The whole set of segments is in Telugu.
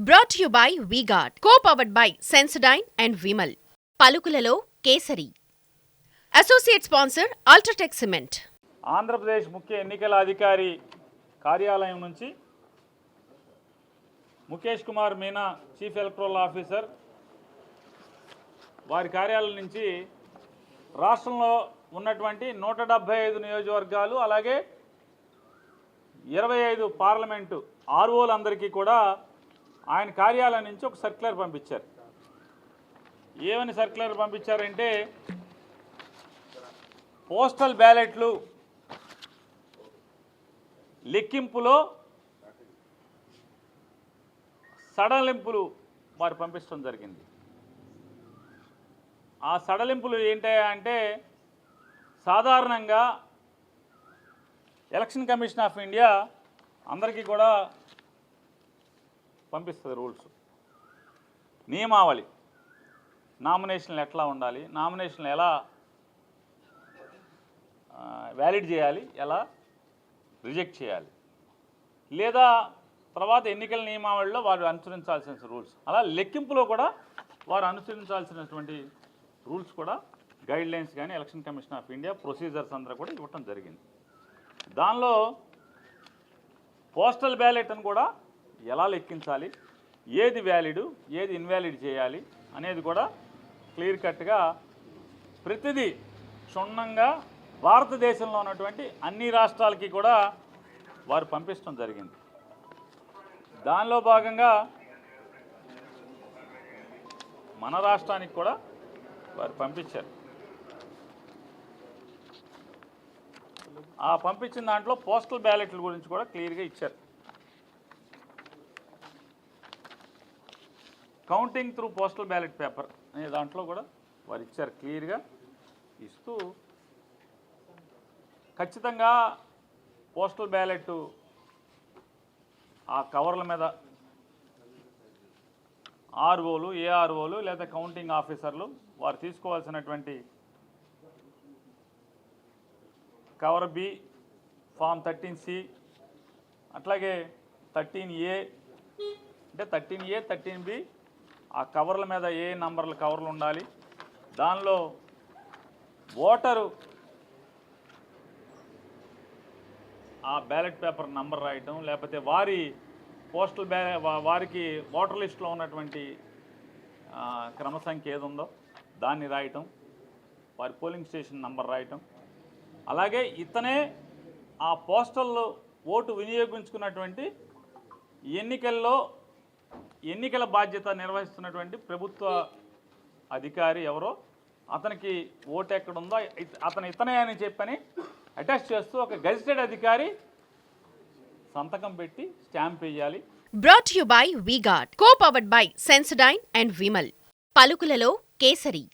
Brought you by V-Guard co powered by Sensodyne and Vimal పలుకులలో Kesari. Associate sponsor UltraTech cement Andhra Pradesh ముఖ్య ఎన్నికల అధికారి కార్యాలయం నుంచి Mukesh Kumar Meena chief electoral officer వారి కార్యాలయం నుంచి రాష్ట్రంలో ఉన్నటువంటి నూట డెబ్భై ఐదు నియోజకవర్గాలు అలాగే ఇరవై ఐదు పార్లమెంటు ఆర్ఓలందరికీ కూడా ఆయన కార్యాలయం నుంచి ఒక సర్క్యులర్ పంపించారు. ఏమని సర్క్యులర్ పంపించారంటే పోస్టల్ బ్యాలెట్లు లెక్కింపులో సడలింపులు వారు పంపించడం జరిగింది. ఆ సడలింపులు ఏంటి అంటే సాధారణంగా ఎలక్షన్ కమిషన్ ఆఫ్ ఇండియా అందరికీ కూడా పంపిస్తుంది రూల్స్. నియమావళి. నామినేషన్లు ఎట్లా ఉండాలి? నామినేషన్లు ఎలా వ్యాలిడ్ చేయాలి? ఎలా రిజెక్ట్ చేయాలి? లేదా తర్వాత ఎన్నికల నియమావళిలో వారు అనుసరించాల్సిన రూల్స్. అలా లెక్కింపులో కూడా వారు అనుసరించాల్సినటువంటి రూల్స్ కూడా గైడ్ లైన్స్ కానీ election commission of India procedures అందరూ కూడా ఇవ్వటం జరిగింది. దానిలో పోస్టల్ బ్యాలెట్ అని కూడా ఎలా లెక్కించాలి? ఏది వ్యాలిడ్ ఏది ఇన్వాలిడ్ చేయాలి అనేది కూడా క్లియర్ కట్గా ప్రతిదీ క్షుణ్ణంగా భారతదేశంలో ఉన్నటువంటి అన్ని రాష్ట్రాలకి కూడా వారు పంపించడం జరిగింది. దానిలో భాగంగా మన రాష్ట్రానికి కూడా వారు పంపించారు. ఆ పంపించిన దాంట్లో పోస్టల్ బ్యాలెట్ల గురించి కూడా క్లియర్గా ఇచ్చారు. Counting through postal ballot paper అనే దాంట్లో కూడా వారు ఇచ్చారు క్లియర్గా ఇస్తూ ఖచ్చితంగా పోస్టల్ బ్యాలెట్ ఆ కవర్ల మీద ఆర్ఓలు ఏఆర్ఓలు లేదా కౌంటింగ్ ఆఫీసర్లు వారు తీసుకోవాల్సినటువంటి cover B form thirteen C అట్లాగే థర్టీన్ ఏ అంటే థర్టీన్ ఏ థర్టీన్ బి ఆ కవర్ల మీద ఏ నంబర్ల కవర్లు ఉండాలి? దానిలో ఓటరు ఆ బ్యాలెట్ పేపర్ నంబర్ రాయటం లేకపోతే వారి పోస్టల్ బ్యా వారికి ఓటర్ లిస్ట్లో ఉన్నటువంటి క్రమ సంఖ్య ఏది ఉందో దాన్ని రాయటం వారి పోలింగ్ స్టేషన్ నంబర్ రాయటం. అలాగే ఇతనే ఆ పోస్టల్లో ఓటు వినియోగించుకున్నటువంటి ఎన్నికల్లో ఎన్నికల బాధ్యత నిర్వహిస్తున్నటువంటి ప్రభుత్వ అధికారి ఎవరో అతనికి ఓటు ఎక్కడుందో అతను ఇతనే అని చెప్పని అటాచ్ చేస్తూ ఒక గజిటెడ్ అధికారి సంతకం పెట్టి స్టాంప్ వేయాలి. Brought you by VGuard co powered by Sensodyne and Vimal పలుకులలో Kesari.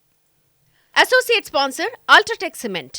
Associate sponsor UltraTech cement